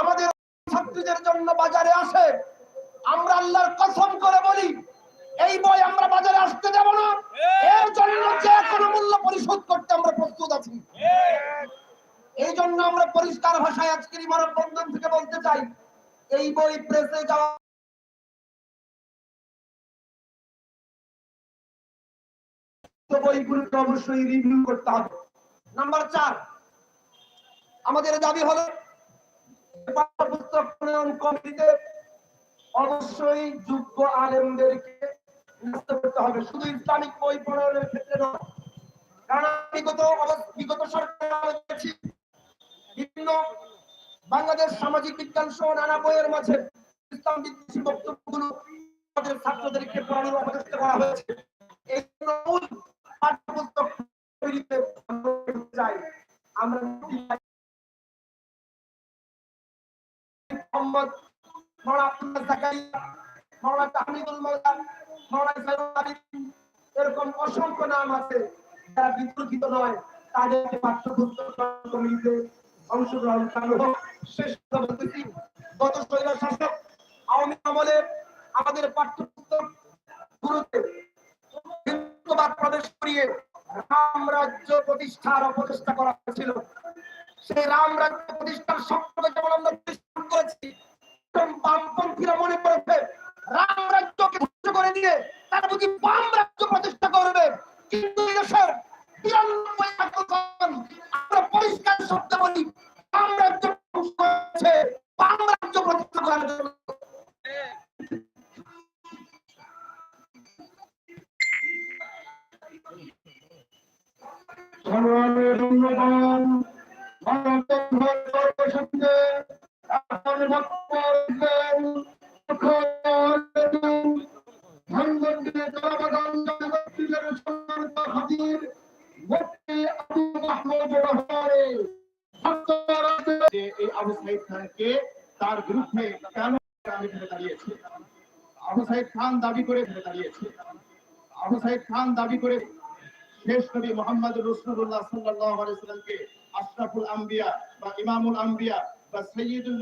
আমাদের ছাত্রীদের জন্য বাজারে আসে। আমরা আল্লাহর কসম করে বলি এই বই আমরা বাজারে আসতে দেব না। এর জন্য যে কোনো মূল্য পরিশোধ করতে আমরা প্রস্তুত আছি। এই জন্য আমরা পরিষ্কার ভাষায় আজকের ইমারত বন্ধন থেকে বলতে চাই এই বই প্রেসে যাওয়া বইগুলোকে অবশ্যই রিভিউ করতে হবে। নাম্বার চার আমাদের দাবি হলো পাঠ্যপুস্তক কমিটিতে অবশ্যই যোগ্য আলেমদেরকে নিযুক্ত করতে হবে। শুধু ইসলামিক বই প্রণয়নের ক্ষেত্রে নয়, কারণ বিগত বিগত সরকার বিভিন্ন বাংলাদেশ সামাজিক বিজ্ঞান সহ নানা বইয়ের মাঝে ইসলাম বিদ্বেষী বক্তব্যগুলো আমাদের ছাত্রদেরকে পড়ানোর অপচেষ্টা করা হয়েছে। এই মূল পাঠ্যপুস্তক আমরা মোহাম্মদ মাওলানা আব্দুল্লাহ জাকারিয়া মাওলানা তাহমিদুল মাওলা মাওলানা সাইদুল আবিদিন এরকম অসংখ্য নাম আছে যারা বিতর্কিত নয়। তাদেরকে পাঠ্যপুস্তক কমিটিতে অংশগ্রহণ করানো হোক, শেষ বলতেছি। গত স্বৈর শাসক আওয়ামী আমলে আমাদের পাঠ্যপুস্তক গুরুতে হিন্দুবাদ প্রবেশ করিয়ে রাম রাজ্য প্রতিষ্ঠার অপচেষ্টা করা হয়েছিল। সেই রাম বুঝি বাম রাজ্য প্রতিষ্ঠা করবে, কিন্তু দেশের তিরানব্বই আগস্ট আমরা পরিষ্কার শব্দ বলি বাম রাজ্য করেছে বাম রাজ্য প্রতিষ্ঠা করার জন্য। বক্তব্য শেষ নবী মোহাম্মদ রসুল্লাহ আশরাফুল আম্বিয়া বা ইমামুল আম্বিয়া বা সৈয়দুল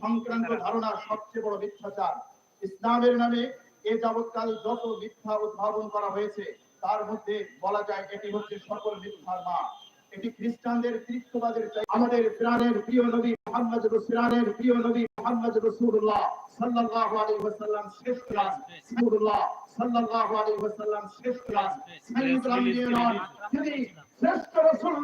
সংক্রান্ত ধারণা সবচেয়ে বড় মিথ্যাচার ইসলামের নামে এ যাবৎকাল যত মিথ্যা উদ্ভাবন করা হয়েছে তার মধ্যে বলা যায় এটি হচ্ছে সকল মিথ্যার মা। এটি খ্রিস্টানদের ত্রিত্ববাদের চাই। আমাদের প্রাণের প্রিয় নবী মোহাম্মদ প্রাণের প্রিয় নবী মোহাম্মদ রাসূলুল্লাহ সাল্লাল্লাহু আলাইহি ওয়াসাল্লাম শেষ ক্লাস। রাসূলুল্লাহ সাল্লাল্লাহু আলাইহি ওয়াসাল্লাম শেষ ক্লাস। আম্বিয়া নন তিনি শ্রেষ্ঠ রাসূল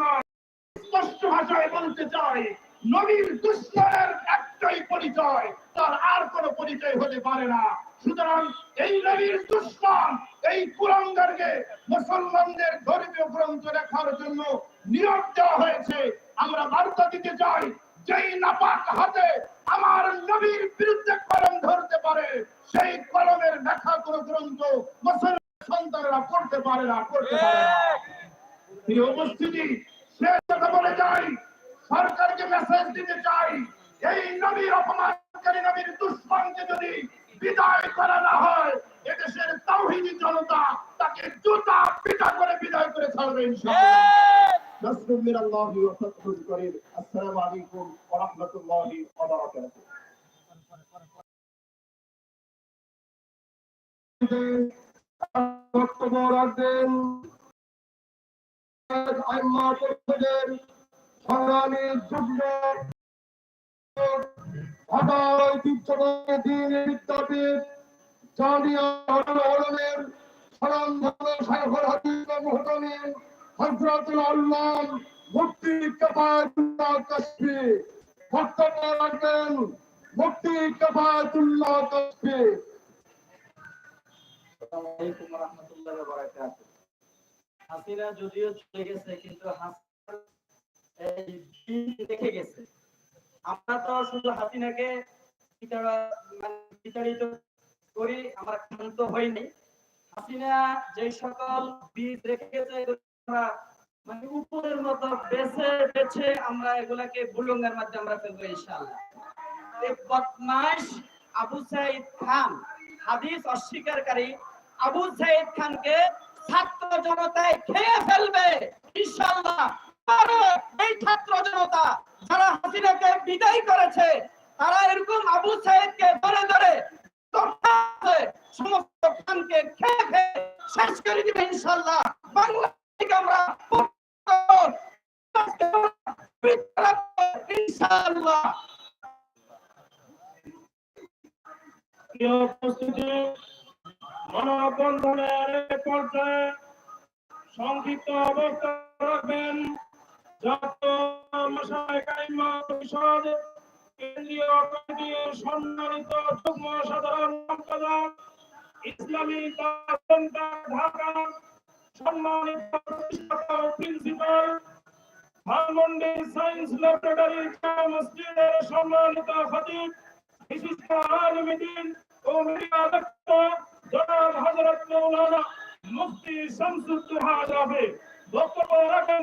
স্পষ্ট ভাষায় বলতে চাই নবীর দুশ্মনের একটাই পরিচয় তার আর কোনো পরিচয় হতে পারে না। সুতরাং এই নবীর দুশ্মন এই কুরঙ্গারকে মুসলমানদের ধর্মীয় গ্রন্থ লেখার জন্য নিয়োগ দেওয়া হয়েছে। আমরা বার্তা দিতে চাই যেই নাপাক হাতে আমার নবীর বিরুদ্ধে কলম ধরতে পারে সেই কলমের লেখা কোন গ্রন্থ মুসলমান সন্তানরা পড়তে পারে না পড়তে পারে না। উপস্থিতি শেষ কথা বলে যাই সরকারকে মেসেজ দিতে চাই, এই নবীর অপমানকারী নবীর দুশ্মনকে যদি বিদায় করা না হয়, এদেশের তাওহিদি জনতা তাকে জুতা পিটা করে বিদায় করে ছাড়বে ইনশাআল্লাহ। নাসরুম মিনাল্লাহি ওয়া ফাতহুল করিম আসসালামু আলাইকুম ওয়া রাহমাতুল্লাহি ওয়া বারাকাতুহু। বক্তব্য রাখবেন। আইম্মা সংগ্রামী যুগ্ম ঢাকা ঐতিহ্যবাহী দিন বিদ্যাপীঠ জামিয়া আলমের স্বনামধন্য শাইখুল হাদিস মুহতামিম হযরতুল আল্লাম মুফতি কাফায়াতুল্লাহ কাশফি বক্তব্য রাখবেন মুফতি কাফায়াতুল্লাহ কাশফি আসসালামু আলাইকুম ওয়া রাহমাতুল্লাহি ওয়া বারাকাতুহু। হাসিনা যদিও চলে গেছে, কিন্তু হাসিনা দেখে গেছে। আমরা তো শুধু হাসিনাকে মানে বিতাড়িত করি, আমরা ক্ষান্ত হইনি। হাসিনা যে সকল বীজ রেখে গেছে মানে উপরের মতো বেছে বেছে আমরা এগুলাকে বুলুঙ্গের মাধ্যমে আমরা ফেলব ইনশাআল্লাহ। এই বদমাশ আবু সাইদ খান, হাদিস অস্বীকারী আবু সাইদ খানকে ছাত্র জনতায় খেয়ে ফেলবে ইনশাআল্লাহ। এই ছাত্র জনতা যারা হাসিনাকে বিদায় করেছে, তারা এরকম আবু সাইদকে ধরে ধরে সমস্ত খানকে খেয়ে খেয়ে শেষ করে দিবে ইনশাল্লাহ বাংলা আমরা সংক্ষিপ্ত অবস্থা রাখবেন। সম্মানিত যুগ্ম ইসলামী ঢাকা, সম্মানিত প্রিন্সিপাল, ধানমন্ডি সায়েন্স ল্যাবরেটরি মসজিদের সম্মানিত খতিব, বিশিষ্ট আলমীদিন ও মিডিয়া ডাক্তার জনাব হযরত মাওলানা মুফতি শামসুদ্দোহা সাহেব বক্তব্য রাখেন।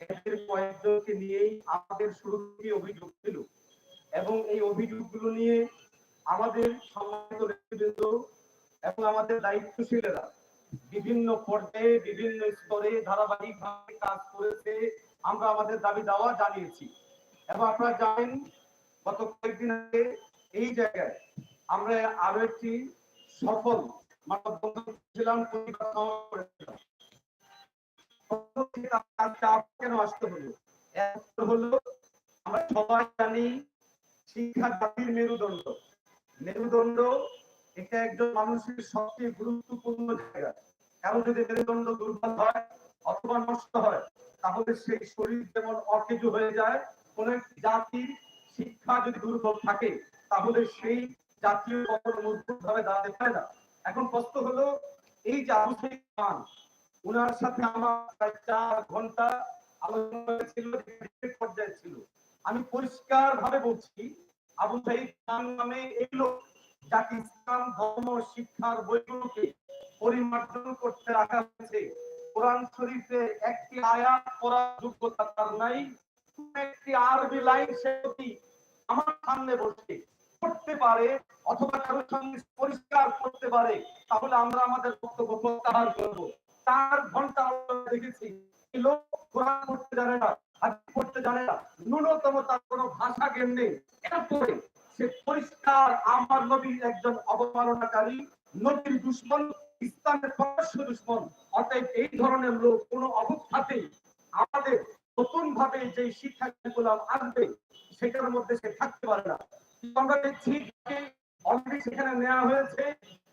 এদের কয়েকজনকে নিয়েই আমাদের শুরু থেকে অভিযোগ ছিল। এবং এই অভিযোগগুলো নিয়ে আমাদের সম্মানিত নেতৃবৃন্দ এবং আমাদের দায়িত্বশীলেরা বিভিন্ন পর্যায়ে, বিভিন্ন স্তরে ধারাবাহিকভাবে কাজ করেছে আমরা আমাদের দাবি দাওয়া জানিয়েছি। এবং আপনারা জানেন, গত কয়েকদিন আগে এই জায়গায় আমরা আরও একটি সফল মানববন্ধন ছিলাম কেন আসতে হলো? হলো, আমরা সবাই জানি শিক্ষা জাতির মেরুদণ্ড। মেরুদণ্ড এটা একজন মানুষের সবচেয়ে গুরুত্বপূর্ণ জায়গা। কারণ যদি মেরুদণ্ড দুর্বল হয় অথবা নষ্ট হয়, তাহলে সেই শরীর যেমন অকেজু হয়ে যায়, কোন একটি জাতির শিক্ষা যদি দুর্বল থাকে, তাহলে সেই জাতীয় কখনো মজবুত ভাবে দাঁড়াতে পারে না। এখন প্রশ্ন হলো, এই যে আবু সাইদ খান উনার সাথে আমার প্রায় চার ঘণ্টা আলোচনা যেটা পর্যায়ে ছিল। আমি পরিষ্কার ভাবে বলছি, আবু সাইদ খান নামে এই লোক যাকে ইসলাম, ধর্ম, শিক্ষার বইগুলোকে পরিমার্জন করতে রাখা হয়েছে, কোরআন শরীফে একটি আয়াত পড়ার যোগ্যতা তার নাই একটি আরবি লাইন সে যদি আমার সামনে বসে করতে পারে অথবা কারোর সঙ্গে পরিষ্কার করতে পারে, তাহলে আমরা আমাদের বক্তব্য প্রত্যাহার করব। চার ঘণ্টা দেখেছি লোক কোরআন পড়তে জানে না, হাদিস পড়তে জানে না, ন্যূনতম তার কোনো ভাষা জ্ঞান নেই। এরপরে সে পরিষ্কার আমার নবীর একজন অবমাননাকারী, নবীর দুশ্মন, ইসলামের দুশ্মন। অতএব এই ধরনের লোক কোনো অবস্থাতেই আমাদের নতুন ভাবে যে শিক্ষা কারিকুলাম আসবে, সেটার মধ্যে সে থাকতে পারে না। আমরা দেখছি অলরেডি সেখানে নেওয়া হয়েছে,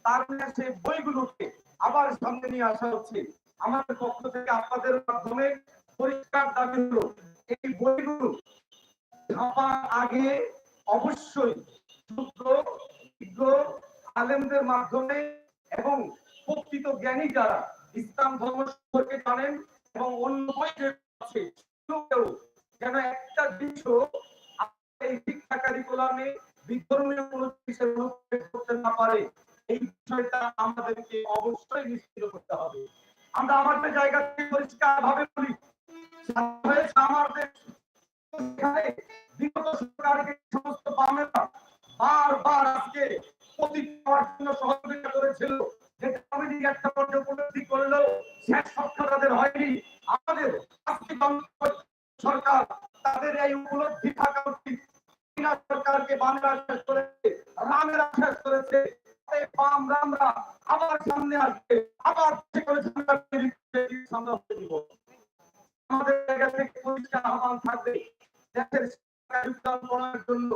তার মানে সেই বইগুলোকে আবার সামনে নিয়ে আসা হচ্ছে। আমাদের পক্ষ থেকে আপনাদের মাধ্যমে পরিষ্কার দাবি হলো, এই বইগুলো ছাপার আগে অবশ্যই বিজ্ঞ আলেমদের মাধ্যমে এবং প্রকৃত জ্ঞানী যারা ইসলাম ধর্ম সম্পর্কে জানেন এবং অন্য বই আছে যেন একটা দৃশ্য এই শিক্ষা কারিকুলামে বিধর্মীয় কোনো অনুপ্রেরণ করতে না পারে। এই বিষয়টা আমাদেরকে অবশ্যই নিশ্চিত করতে হবে। আমরা আমাদের জায়গা থেকে পরিষ্কার ভাবে বলি সরকারকে সরকার তাদের এই থাকা উচিত। সরকারকে শেষ করেছে, রামেরা শেষ করেছে। আবার সামনে আসবে, আবার আমাদের পরিষ্কার আহ্বান থাকবে, দেশের জন্য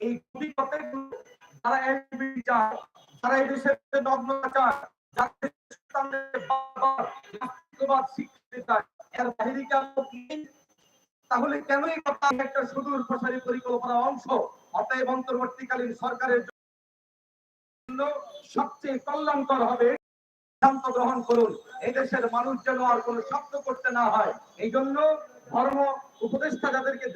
এই কথাই যারা চায়, যারা এই দেশের নেই? তাহলে কেনই কথা একটা সুদূর প্রসারী পরিকল্পনার অংশ অতএব অন্তর্বর্তীকালীন সরকারের জন্য সবচেয়ে কল্যাণকর হবে। সিদ্ধান্ত গ্রহণ করুন। এদেশের দেশের মানুষ যেন আর কোনো শব্দ করতে না হয়। এই জন্য ধর্ম উপদেষ্টা যাদেরকে